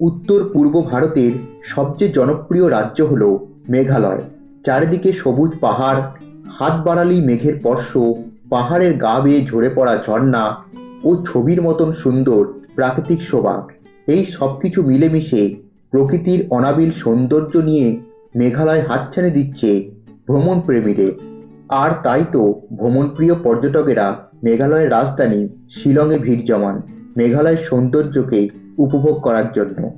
উত্তর পূর্ব ভারতের সবচেয়ে জনপ্রিয় রাজ্য হল মেঘালয়। চারিদিকে সবুজ পাহাড়, হাত বাড়ালেই মেঘের স্পর্শ, পাহাড়ের গা বেয়ে ঝরে পড়া ঝর্ণা ও ছবির মতন সুন্দর প্রাকৃতিক শোভা। এই সব কিছু মিলেমিশে প্রকৃতির অনাবিল সৌন্দর্য নিয়ে মেঘালয় হাতছানি দিচ্ছে ভ্রমণ প্রেমীদের। আর তাই তো ভ্রমণপ্রিয় পর্যটকেরা মেঘালয়ের রাজধানী শিলংয়ে ভিড় জমান। মেঘালয়ের সৌন্দর্যকে উপভোগ করার জন্য।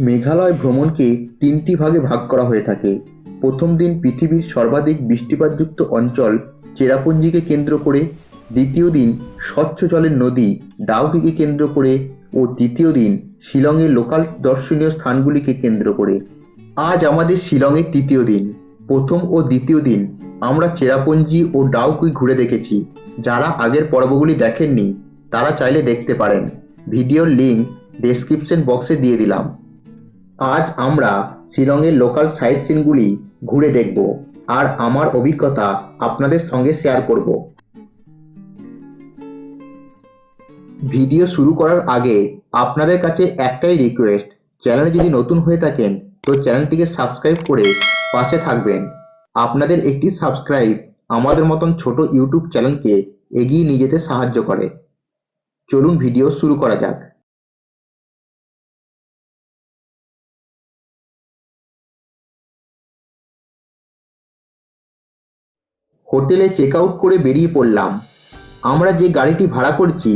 মেঘালয় ভ্রমণকে তিনটি ভাগে ভাগ করা হয়ে থাকে। প্রথম দিন পৃথিবীর সর্বাধিক বৃষ্টিপাতযুক্ত অঞ্চল চেরাপুঞ্জিকে কেন্দ্র করে, দ্বিতীয় দিন স্বচ্ছ জলের নদী ডাউকিকে কেন্দ্র করে ও তৃতীয় দিন শিলংয়ের লোকাল দর্শনীয় স্থানগুলিকে কেন্দ্র করে। আজ আমাদের শিলংয়ের তৃতীয় দিন। প্রথম ও দ্বিতীয় দিন আমরা চেরাপুঞ্জি ও ডাউকুই ঘুরে দেখেছি, যারা আগের পর্বগুলি দেখেননি। তারা চাইলে দেখতে পারেন। ভিডিওর লিঙ্ক ডেসক্রিপশন বক্সে দিয়ে দিলাম। আজ আমরা শিলংয়ের লোকাল সাইট সিনগুলি ঘুরে দেখব আর আমার অভিজ্ঞতা আপনাদের সঙ্গে শেয়ার করব। ভিডিও শুরু করার আগে আপনাদের কাছে একটাই রিকোয়েস্ট চ্যানেলে যদি নতুন হয়ে থাকেন, তো চ্যানেলটিকে সাবস্ক্রাইব করে পাশে থাকবেন। আপনাদের একটি সাবস্ক্রাইব আমাদের মতন ছোট ইউটিউব চ্যানেলকে এগিয়ে নিয়ে যেতে সাহায্য করে। চলুন ভিডিও শুরু করা যাক। হোটেলে চেক আউট করে বেরিয়ে পড়লাম। আমরা যে গাড়িটি ভাড়া করছি,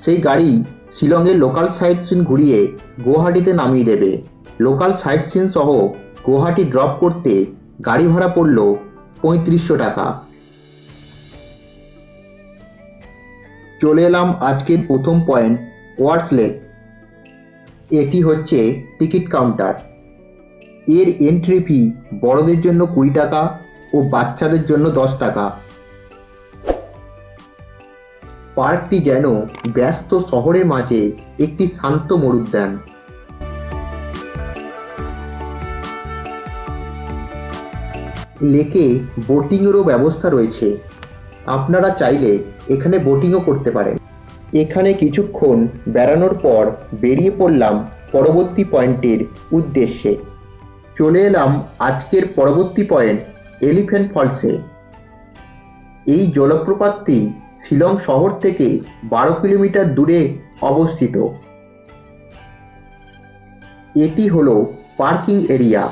সেই গাড়ি শিলংয়ের লোকাল সাইট সিন ঘুরিয়ে গুয়াহাটিতে নামিয়ে দেবে। লোকাল সাইট সিন সহ গুয়াহাটি ড্রপ করতে গাড়ি ভাড়া পড়ল পঁয়ত্রিশশো টাকা। চলে এলাম আজকের প্রথম পয়েন্ট ওয়ার্ডস লেক এটি হচ্ছে টিকিট কাউন্টার এর এন্ট্রি ফি বড়দের জন্য কুড়ি টাকা ও বাচ্চাদের জন্য দশ টাকা। পার্কটি যেন ব্যস্ত শহরের মাঝে একটি শান্ত মরুদ্যান। লেকে বোটিংয়েরও ব্যবস্থা রয়েছে। আপনারা চাইলে এখানে বোটিংও করতে পারেন। এখানে কিছুক্ষণ বেড়ানোর পর বেরিয়ে পড়লাম পরবর্তী পয়েন্টের উদ্দেশ্যে। চলে এলাম আজকের পরবর্তী পয়েন্ট এলিফ্যান্ট ফলসে এই জলপ্রপাতটি শিলং শহর থেকে বারো কিলোমিটার দূরে অবস্থিত। এটি হলো পার্কিং এরিয়া।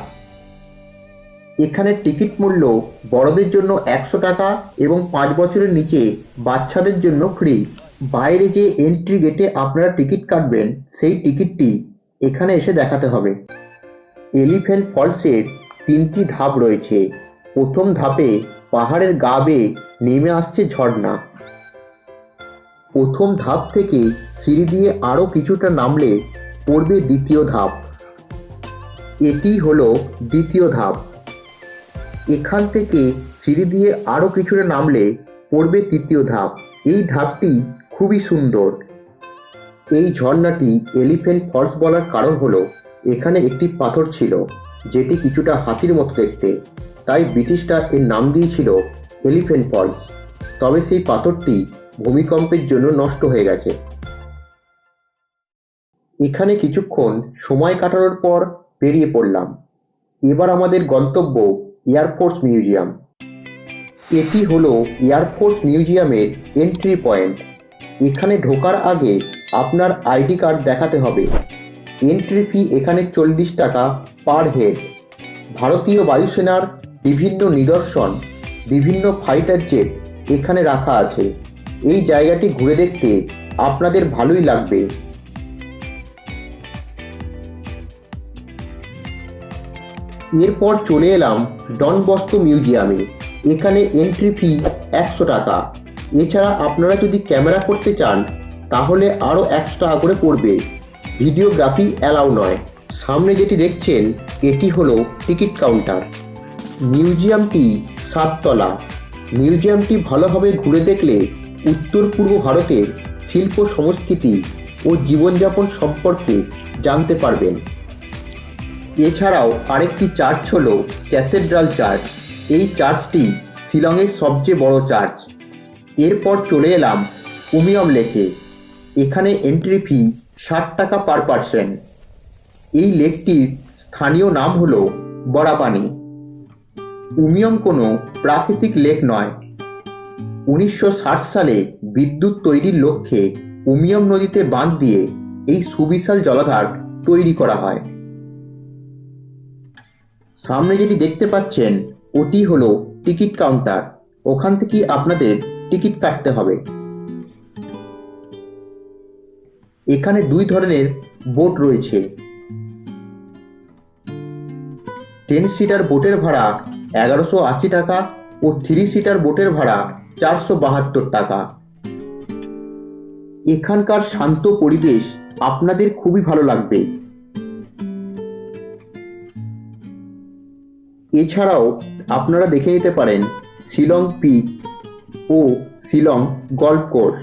এখানে টিকিট মূল্য বড়দের জন্য একশো টাকা এবং পাঁচ বছরের নিচে বাচ্চাদের জন্য ফ্রি বাইরে যে এন্ট্রি গেটে আপনারা টিকিট কাটবেন, সেই টিকিটটি এখানে এসে দেখাতে হবে। এলিফ্যান্ট ফলসের তিনটি ধাপ রয়েছে। প্রথম ধাপে পাহাড়ের গা বেয়ে নেমে আসছে ঝর্ণা। প্রথম ধাপ থেকে সিঁড়ি দিয়ে আরও কিছুটা নামলে পড়বে দ্বিতীয় ধাপ। এটি হলো দ্বিতীয় ধাপ। এখান থেকে সিঁড়ি দিয়ে আরও কিছুটা নামলে পড়বে তৃতীয় ধাপ। এই ধাপটি খুবই সুন্দর। এই ঝর্ণাটি এলিফেন্ট ফলস বলার কারণ হলো, এখানে একটি পাথর ছিল, যেটি কিছুটা হাতির মতো দেখতে। তাই ব্রিটিশরা এর নাম দিয়েছিল এলিফেন্ট ফলস। তবে সেই পাথরটি ভূমিকম্পের জন্য নষ্ট হয়ে গেছে। এখানে কিছুক্ষণ সময় কাটানোর পর বেরিয়ে পড়লাম। এবার আমাদের গন্তব্য এয়ারফোর্স মিউজিয়াম এটি হলো এয়ারফোর্স মিউজিয়ামের এন্ট্রি পয়েন্ট এখানে ঢোকার আগে আপনার আইডি কার্ড দেখাতে হবে। এন্ট্রি ফি এখানে চল্লিশ টাকা পার হেড ভারতীয় বায়ুসেনার বিভিন্ন নিদর্শন, বিভিন্ন ফাইটার জেট এখানে রাখা আছে। এই জায়গাটি ঘুরে দেখতে আপনাদের ভালোই লাগবে। এরপর চলে এলাম ডন বস্কো মিউজিয়ামে। এখানে এন্ট্রি ফি একশো টাকা। এছাড়া আপনারা যদি ক্যামেরা করতে চান, তাহলে আরও একশো টাকা করে পড়বে। ভিডিওগ্রাফি অ্যালাউ নয়। সামনে যেটি দেখছেন, এটি হলো টিকিট কাউন্টার। মিউজিয়ামটি সাততলা। মিউজিয়ামটি ভালোভাবে ঘুরে দেখলে উত্তর পূর্ব ভারতের শিল্প সংস্কৃতি ও জীবনযাপন সম্পর্কে জানতে পারবেন। এছাড়াও আরেকটি চার্চ হল ক্যাথেড্রাল চার্চ। এই চার্চটি শিলংয়ের সবচেয়ে বড় চার্চ। এরপর চলে এলাম উমিয়ম লেকে। এখানে এন্ট্রি ফি ষাট টাকা পার পার্সন এই লেকটির স্থানীয় নাম হল বড়াপানি উমিয়ম কোনো প্রাকৃতিক লেক নয়। উনিশশো সালে বিদ্যুৎ তৈরির লক্ষ্যে উমিয়ম নদীতে বাঁধ দিয়ে এই সুবিশাল জলাধার তৈরি করা হয়। সামনে যেটি দেখতে পাচ্ছেন, ওটি হলো টিকিট কাউন্টার। ওখান থেকে আপনাদের টিকিট কাটতে হবে। এখানে দুই ধরনের বোট রয়েছে। টেন সিটার বোটের ভাড়া এগারোশো আশি টাকা ও থ্রি সিটার বোটের ভাড়া চারশো বাহাত্তর টাকা। এখানকার শান্ত পরিবেশ আপনাদের খুবই ভালো লাগবে। এছাড়াও আপনারা দেখে নিতে পারেন শিলং পিক ও শিলং গল্ফ কোর্স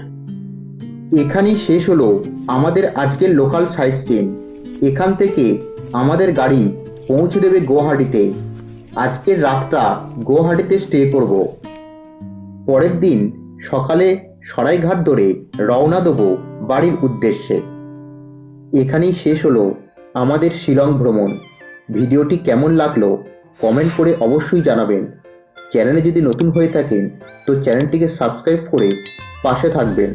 এখানেই শেষ হলো আমাদের আজকের লোকাল সাইট সিন। এখান থেকে আমাদের গাড়ি পৌঁছে দেবে গুয়াহাটিতে। আজকের রাতটা গুয়াহাটিতে স্টে করব। পরের দিন সকালে সরাইঘাট ধরে রওনা দেবো বাড়ির উদ্দেশ্যে। এখানেই শেষ হলো আমাদের শিলং ভ্রমণ। ভিডিওটি কেমন লাগল কমেন্ট করে অবশ্যই জানাবেন। চ্যানেলে যদি নতুন হয়ে থাকেন, তো চ্যানেলটিকে সাবস্ক্রাইব করে পাশে থাকবেন।